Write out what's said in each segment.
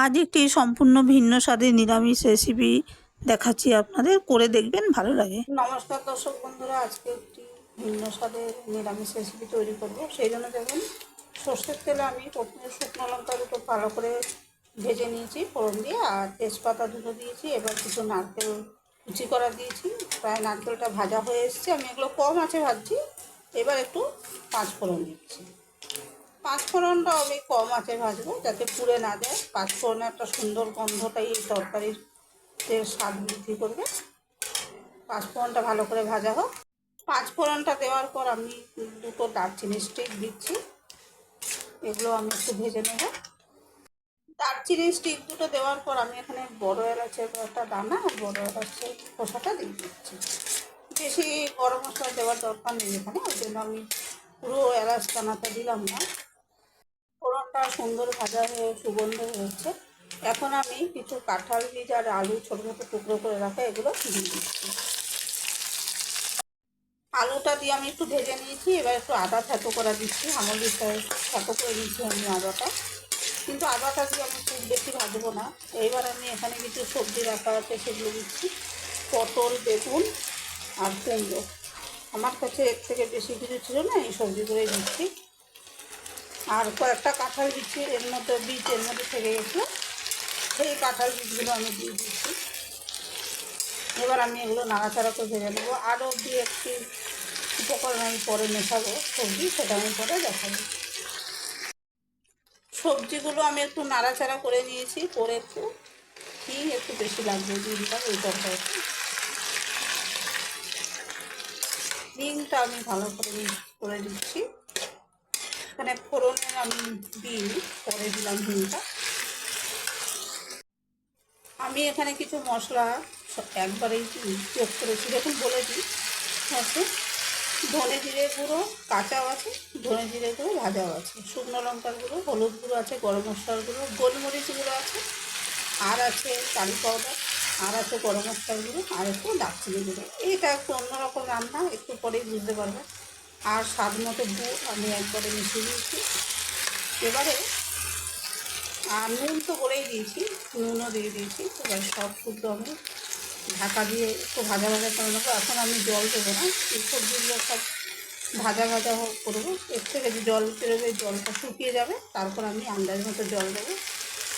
আজ একটি সম্পূর্ণ ভিন্ন স্বাদের নিরামিষ রেসিপি দেখাচ্ছি আপনাদের। করে দেখবেন, ভালো লাগে। নমস্কার দর্শক বন্ধুরা, আজকে একটি ভিন্ন স্বাদের নিরামিষ রেসিপি তৈরি করব। সেই জন্য দেখুন, সর্ষের তেলে আমি প্রথমে শুকনো লঙ্কা দুটো ভালো করে ভেজে নিয়েছি, ফোড়ন দিয়ে, আর তেজপাতা দুটো দিয়েছি, এবার কিছু নারকেল কুচি করা দিয়েছি। প্রায় নারকেলটা ভাজা হয়ে এসছে, আমি এগুলো কম আছে ভাজছি, এবার একটু পাঁচ ফোড়ন দিচ্ছি। পাঁচফোড়নটা আমি কম আছে ভাজবো, যাতে পুড়ে না যায়। পাঁচফোড়নে একটা সুন্দর গন্ধটাই এই তরকারির স্বাদ বৃদ্ধি করবে। পাঁচফোড়নটা ভালো করে ভাজা হোক। পাঁচফোড়নটা দেওয়ার পর আমি দুটো দারচিনি স্টিক দিচ্ছি। এগুলো আমি একটু ভেজে নেব। দারচিনি স্টিক দুটো দেওয়ার পর আমি এখানে বড় এলাচের একটা দানা আর বড় এলাচের খোসাটা দিয়ে দিচ্ছি। বেশি গরম মশলা দেওয়ার দরকার নেই এখানে, ওই জন্য আমি পুরো এলাচ দানাটা দিলাম না। ফোড়নটা সুন্দর ভাজা হয়ে, সুগন্ধ হয়েছে। এখন আমি কিছু কাঁঠাল বীজ আর আলু ছোটো ছোটো টুকরো করে রাখা এগুলো দিয়ে দিচ্ছি। আলুটা দিয়ে আমি একটু ভেজে নিয়েছি, এবার একটু আদা থেতো করে দিচ্ছি। আমল থেতো করে দিচ্ছি আমি আদাটা। কিন্তু আদাটা দিয়ে আমি খুব বেশি ভাজবো না। এইবার আমি এখানে কিছু সবজি রাখা আছে, সেগুলো দিচ্ছি। পটল, বেগুন আর কুমড়ো। আমার কাছে এর থেকে বেশি কিছু ছিল না, এই সবজিগুলোই দিচ্ছি। আর কয়েকটা কাঁঠাল দিচ্ছি, এর মধ্যে বীজ, এর মধ্যে থেকে গেছিল সেই কাঁঠাল বীজগুলো আমি দিয়ে দিচ্ছি। এবার আমি এগুলো নাড়াচাড়া করে ভেজে নেব। আরও দিয়ে একটি উপকরণ আমি পরে মেশাবো, সবজি সেটা আমি পরে দেখাবো। সবজিগুলো আমি একটু নাড়াচাড়া করে নিয়েছি করে একটু কি একটু বেশি লাগবে দিয়ে দিলাম এই তরকারিটা ডিমটা আমি ভালো করে করে দিচ্ছি এখানে ফোড়নে আমি দিইনি, পরে দিলাম ডিমটা আমি এখানে কিছু মশলা একবারেই যোগ করেছি। দেখুন, বলে দিই হচ্ছে ধনে জিরে গুঁড়ো, কাঁচাও আছে, ধনে জিরে গুঁড়ো, ভাজাও আছে। শুকনো লঙ্কার গুঁড়ো, হলুদ গুঁড়ো আছে, গরম মশলার গুঁড়ো, গোলমরিচ গুঁড়ো আছে, আর আছে কারি পাউডার, আর আছে গরম মশলার গুঁড়ো, আর একটু দারচিনি গুঁড়ো। এইটা একটু অন্যরকম রান্না, একটু পরেই বুঝতে পারবে আর স্বাদ মতো গুড় আমি একবারে মিশিয়ে দিয়েছি। এবারে, আর নুন তো করেই দিয়েছি, নুনও দিয়ে দিয়েছি। এবার সব শুদ্ধ আমি। ঢাকা দিয়ে একটু ভাজা ভাজা করে নেব। এখন আমি জল দেবো না, এই সবজিগুলো সব ভাজা ভাজা করব এর থেকে যে জল বেরোবে জলটা শুকিয়ে যাবে। তারপর আমি আন্দাজ মতো জল দেবো।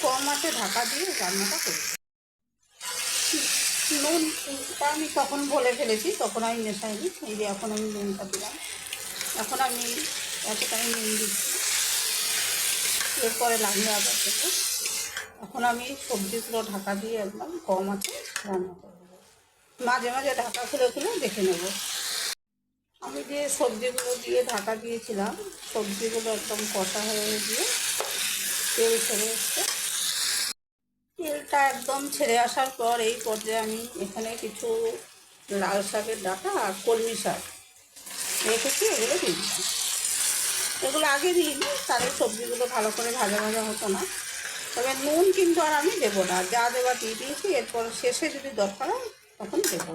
কম আছে ঢাকা দিয়ে রান্নাটা করব। নুনটা আমি তখন বলে ফেলেছি, তখন আমি মেশাইনি। এই যে এখন আমি নুনটা দিলাম। এখন আমি এতটাই নুন দিচ্ছি। এরপরে লাগবে আবার থেকে এখন আমি সবজিগুলো ঢাকা দিয়ে একদম কম আছে রান্না করব। মাঝে মাঝে ঢাকা খুলে খুলে দেখে নেব। আমি যে সবজিগুলো দিয়ে ঢাকা দিয়েছিলাম, সবজিগুলো একদম কষা হয়ে গিয়ে তেল ছেড়ে এসছে। তেলটা একদম ছেড়ে আসার পর এই পর্যায়ে আমি এখানে কিছু লাল শাকের ডাটা আর কলমি শাক রেখেছি এগুলো দিয়ে দিচ্ছি এগুলো আগে দিইনি, তাহলে সবজিগুলো ভালো করে ভাজা ভাজা হতো না। তবে নুন কিন্তু আর আমি দেবো না, যা দেওয়া দিয়ে দিয়েছি, এরপর শেষে যদি দরকার হয়, তখন দেবো।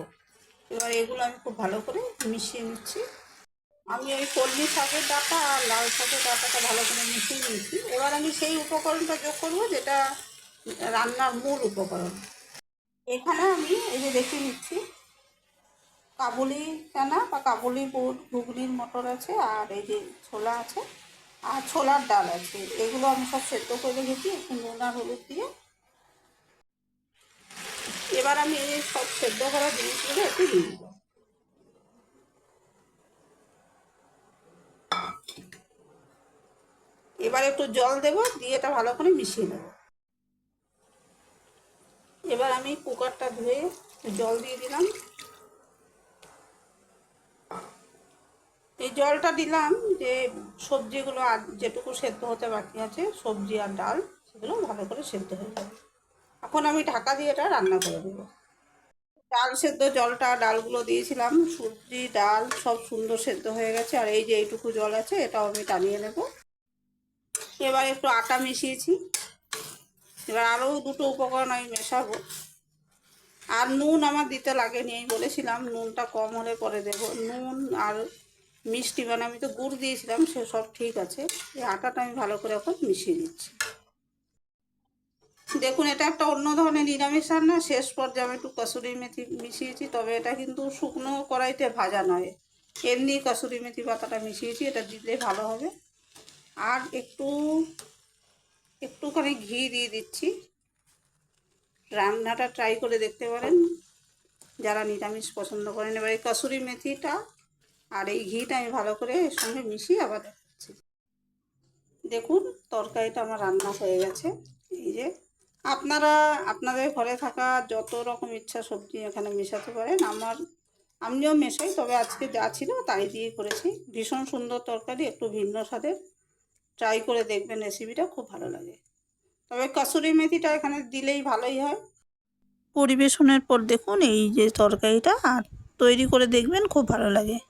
এবার এগুলো আমি খুব ভালো করে মিশিয়ে নিচ্ছি। আমি ওই কলমি শাকের ডাটা আর লাল শাকের ডাটাটা ভালো করে মিশিয়ে নিয়েছি। এবার আমি সেই উপকরণটা যোগ করব, যেটা রান্নার মূল উপকরণ। এখানে আমি এই যে দেখে নিচ্ছি কাবুলি চানা বা কাবুলি বুট ঘুগনির মটর আছে আর এই যে ছোলা আছে, আর ছোলার ডাল আছে। এগুলো আমি সব সেদ্ধ করে রেখেছি, একটু নুন আর হলুদ দিয়ে। এবার আমি এই সব সেদ্ধ করা জিনিসগুলো একটু দিয়ে দেবো। এবার একটু জল দেব, দিয়ে এটা ভালো করে মিশিয়ে নেব। এবার আমি কুকারটা ধুয়ে জল দিয়ে দিলাম। এই জলটা দিলাম যে সবজিগুলো আর যেটুকু সেদ্ধ হতে বাকি আছে, সবজি আর ডাল, সেগুলো ভালো করে সেদ্ধ হয়ে যাবে এখন আমি ঢাকা দিয়ে এটা রান্না করে দেবো ডাল সেদ্ধ, জলটা, ডালগুলো দিয়েছিলাম, সবজি, ডাল সব সুন্দর সেদ্ধ হয়ে গেছে, আর এই যে এইটুকু জল আছে, এটাও আমি টানিয়ে নেব। এবার একটু আটা মিশিয়েছি। এবার আরও দুটো উপকরণ আমি মেশাবো। আর নুন আমার দিতে লাগেনি, আমি বলেছিলাম নুনটা কম হলে পরে দেবো। নুন আর মিষ্টি মানে আমি তো গুড় দিয়েছিলাম, সে সব ঠিক আছে। এই আটাটা আমি ভালো করে এখন মিশিয়ে দিচ্ছি দেখুন, এটা একটা অন্য ধরনের নিরামিষ রান্না। শেষ পর্যায়ে আমি একটু কসুরি মেথি মিশিয়েছি, তবে এটা কিন্তু শুকনো কড়াইতে ভাজা নয়। এমনি কসুরি মেথি পাতাটা মিশিয়েছি, এটা দিলে ভালো হবে। আর একটু, একটুখানি ঘি দিয়ে দিচ্ছি। রান্নাটা ট্রাই করে দেখতে পারেন। যারা নিরামিষ পছন্দ করেন, এবার এই কসুরি মেথিটা আর এই ঘিটা আমি ভালো করে এর সঙ্গে মিশিয়ে আবার দেখাচ্ছি। দেখুন, তরকারিটা আমার রান্না হয়ে গেছে। এই যে, আপনারা, আপনাদের ঘরে থাকা যত রকম ইচ্ছা সবজি এখানে মেশাতে পারেন। আমার, আমিও মেশাই, তবে আজকে যা ছিল তাই দিয়ে করেছি। ভীষণ সুন্দর তরকারি, একটু ভিন্ন স্বাদের। ট্রাই করে দেখবেন রেসিপিটা, খুব ভালো লাগে। তবে কসুরি মেথিটা এখানে দিলেই ভালোই হয়। পরিবেশনের পর দেখুন, এই যে তরকারিটা, আর তৈরি করে দেখবেন, খুব ভালো লাগে।